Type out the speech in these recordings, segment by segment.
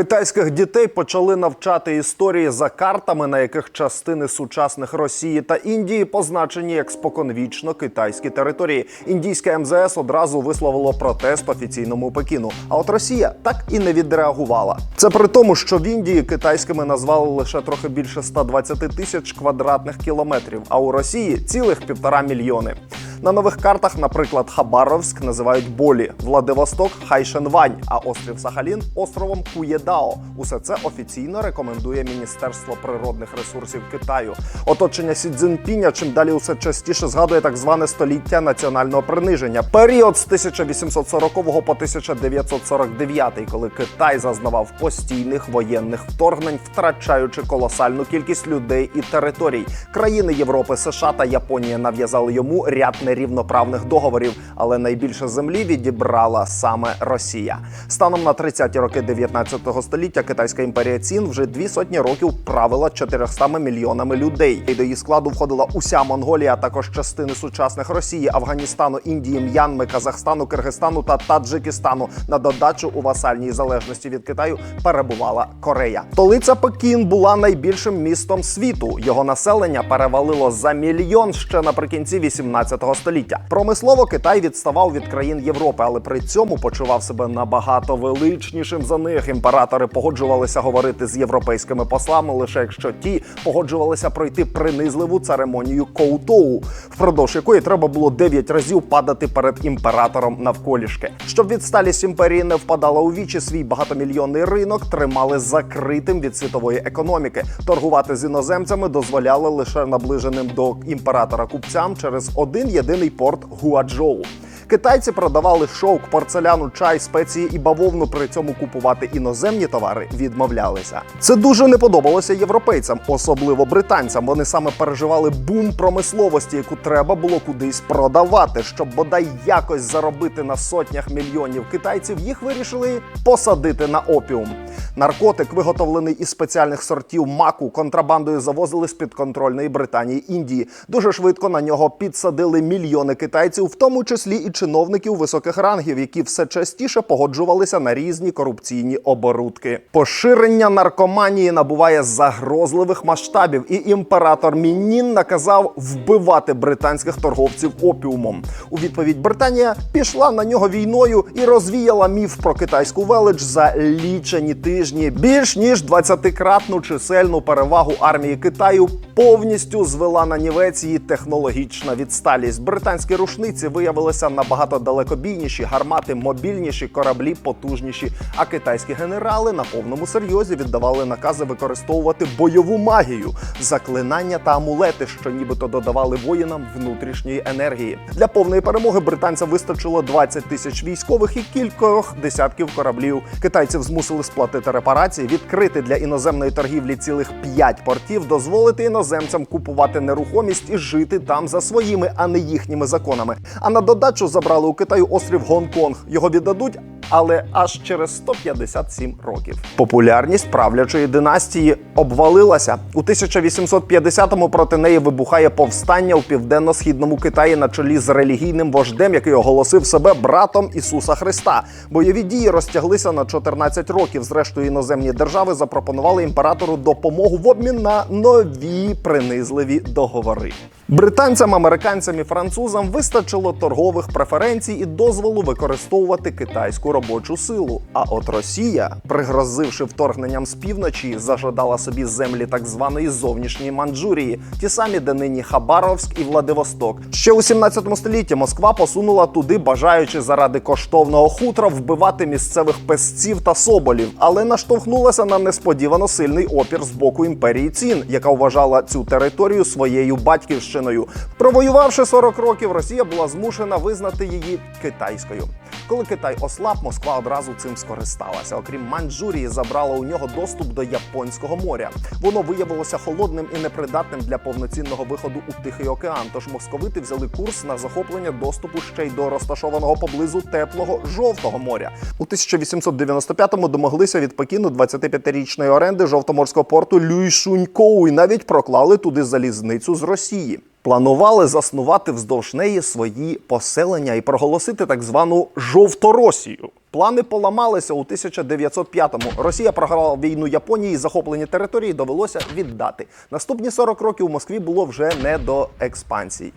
Китайських дітей почали навчати історії за картами, на яких частини сучасних Росії та Індії позначені як споконвічно китайські території. Індійське МЗС одразу висловило протест офіційному Пекіну. А от Росія так і не відреагувала. Це при тому, що в Індії китайськими назвали лише трохи більше 120 тисяч квадратних кілометрів, а у Росії цілих півтора мільйони. На нових картах, наприклад, Хабаровськ називають Болі, Владивосток Хайшенвань, а острів Сахалін островом Куєдао. Усе це офіційно рекомендує Міністерство природних ресурсів Китаю. Оточення Сі Цзіньпіня чим далі усе частіше згадує так зване століття національного приниження. Період з 1840 по 1949, коли Китай зазнавав постійних воєнних вторгнень, втрачаючи колосальну кількість людей і територій. Країни Європи, США та Японія нав'язали йому ряд нерівноправних договорів, але найбільше землі відібрала саме Росія. Станом на 30-ті роки 19 століття китайська імперія цін вже дві сотні років правила 400 мільйонами людей. І до її складу входила уся Монголія, а також частини сучасних Росії, Афганістану, Індії, М'янми, Казахстану, Киргизстану та Таджикистану. На додачу у васальній залежності від Китаю перебувала Корея. Столиця Пекін була найбільшим містом світу. Його населення перевалило за мільйон ще наприкінці 18 століття. Промислово Китай відставав від країн Європи, але при цьому почував себе набагато величнішим за них. Імператори погоджувалися говорити з європейськими послами, лише якщо ті погоджувалися пройти принизливу церемонію коутоу, впродовж якої треба було 9 разів падати перед імператором навколішки. Щоб відсталість імперії не впадала у вічі, свій багатомільйонний ринок тримали закритим від світової економіки. Торгувати з іноземцями дозволяли лише наближеним до імператора купцям через один єдиний порт Гуаджоу. Китайці продавали шовк, порцеляну, чай, спеції і бавовну. При цьому купувати іноземні товари відмовлялися. Це дуже не подобалося європейцям, особливо британцям. Вони саме переживали бум промисловості, яку треба було кудись продавати. Щоб бодай якось заробити на сотнях мільйонів китайців, їх вирішили посадити на опіум. Наркотик, виготовлений із спеціальних сортів маку, контрабандою завозили з підконтрольної Британії Індії. Дуже швидко на нього підсадили мільйони китайців, в тому числі і чиновників високих рангів, які все частіше погоджувалися на різні корупційні оборудки. Поширення наркоманії набуває загрозливих масштабів, і імператор Мінін наказав вбивати британських торговців опіумом. У відповідь Британія пішла на нього війною і розвіяла міф про китайську велич за лічені тижні. Більш ніж 20-кратну чисельну перевагу армії Китаю повністю звела на нівець її технологічна відсталість. Британські рушниці виявилися набагато далекобійніші, гармати мобільніші, кораблі потужніші. А китайські генерали на повному серйозі віддавали накази використовувати бойову магію, заклинання та амулети, що нібито додавали воїнам внутрішньої енергії. Для повної перемоги британцям вистачило 20 тисяч військових і кількох десятків кораблів. Китайців змусили сплатити репарації, відкрити для іноземної торгівлі цілих 5 портів, дозволити іноземцям купувати нерухомість і жити там за своїми, а не їхніми законами. А на додачу забрали у Китаю острів Гонконг. Його віддадуть. Але аж через 157 років популярність правлячої династії обвалилася у 1850-му Проти неї вибухає повстання у південно-східному Китаї на чолі з релігійним вождем, який оголосив себе братом Ісуса Христа. Бойові дії розтяглися на 14 років. Зрештою, іноземні держави запропонували імператору допомогу в обмін на нові принизливі договори. Британцям, американцям і французам вистачило торгових преференцій і дозволу використовувати китайську робочу силу. А от Росія, пригрозивши вторгненням з півночі, зажадала собі землі так званої зовнішньої Манджурії, ті самі, де нині Хабаровськ і Владивосток. Ще у 17 столітті Москва посунула туди, бажаючи заради коштовного хутра вбивати місцевих песців та соболів, але наштовхнулася на несподівано сильний опір з боку імперії цін, яка вважала цю територію своєю батьківщиною. Провоювавши 40 років, Росія була змушена визнати її китайською. Коли Китай ослаб, Москва одразу цим скористалася. Окрім Маньчжурії, забрала у нього доступ до Японського моря. Воно виявилося холодним і непридатним для повноцінного виходу у Тихий океан. Тож московити взяли курс на захоплення доступу ще й до розташованого поблизу теплого жовтого моря. У 1895-му домоглися від Пекіну 25-річної оренди жовтоморського порту Люйшунькоу і навіть проклали туди залізницю з Росії. Планували заснувати вздовж неї свої поселення і проголосити так звану жовторосію. Плани поламалися у 1905-му. Росія програла війну Японії, захоплені території довелося віддати. Наступні 40 років у Москві було вже не до експансії.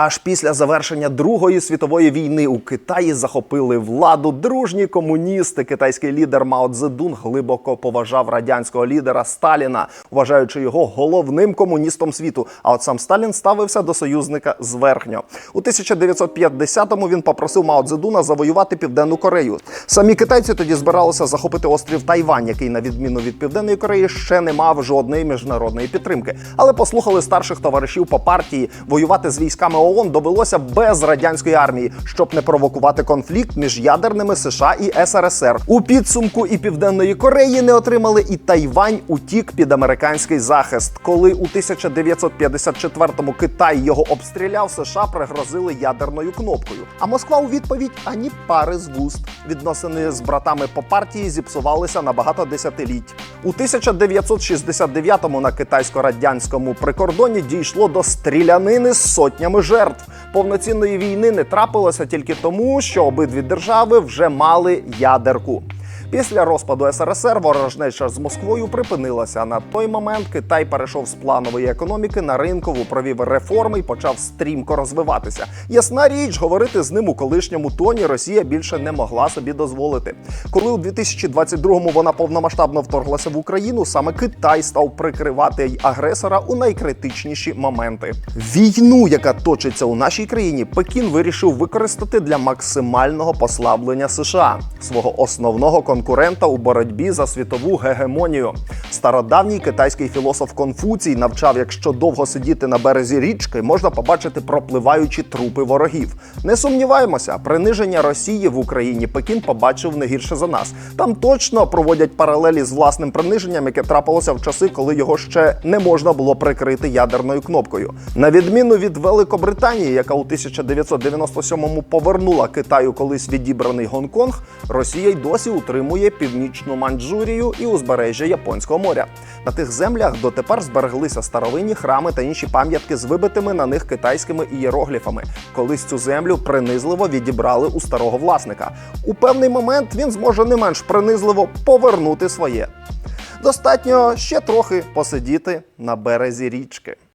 Аж після завершення Другої світової війни у Китаї захопили владу дружні комуністи. Китайський лідер Мао Цзедун глибоко поважав радянського лідера Сталіна, вважаючи його головним комуністом світу. А от сам Сталін ставився до союзника зверхньо. У 1950-му він попросив Мао Цзедуна завоювати Південну Корею. Самі китайці тоді збиралися захопити острів Тайвань, який, на відміну від Південної Кореї, ще не мав жодної міжнародної підтримки. Але послухали старших товаришів по партії воювати з військами ООН довелося без радянської армії, щоб не провокувати конфлікт між ядерними США і СРСР. У підсумку і Південної Кореї не отримали, і Тайвань утік під американський захист. Коли у 1954-му Китай його обстріляв, США пригрозили ядерною кнопкою. А Москва у відповідь ані пари з вуст. Відносини з братами по партії зіпсувалися на багато десятиліть. У 1969-му на китайсько-радянському прикордоні дійшло до стрілянини з сотнями жертв. Повноцінної війни не трапилося тільки тому, що обидві держави вже мали ядерку. Після розпаду СРСР ворожнеча з Москвою припинилася. На той момент Китай перейшов з планової економіки на ринкову, провів реформи і почав стрімко розвиватися. Ясна річ, говорити з ним у колишньому тоні Росія більше не могла собі дозволити. Коли у 2022-му вона повномасштабно вторглася в Україну, саме Китай став прикривати агресора у найкритичніші моменти. Війну, яка точиться у нашій країні, Пекін вирішив використати для максимального послаблення США, свого основного конкурента у боротьбі за світову гегемонію. Стародавній китайський філософ Конфуцій навчав, якщо довго сидіти на березі річки, можна побачити пропливаючі трупи ворогів. Не сумніваємося, приниження Росії в Україні Пекін побачив не гірше за нас. Там точно проводять паралелі з власним приниженням, яке трапилося в часи, коли його ще не можна було прикрити ядерною кнопкою. На відміну від Великобританії, яка у 1997-му повернула Китаю колись відібраний Гонконг, Росія й досі утримує північну Маньчжурію і узбережжя Японського моря. На тих землях дотепер збереглися старовинні храми та інші пам'ятки з вибитими на них китайськими ієрогліфами. Колись цю землю принизливо відібрали у старого власника. У певний момент він зможе не менш принизливо повернути своє. Достатньо ще трохи посидіти на березі річки.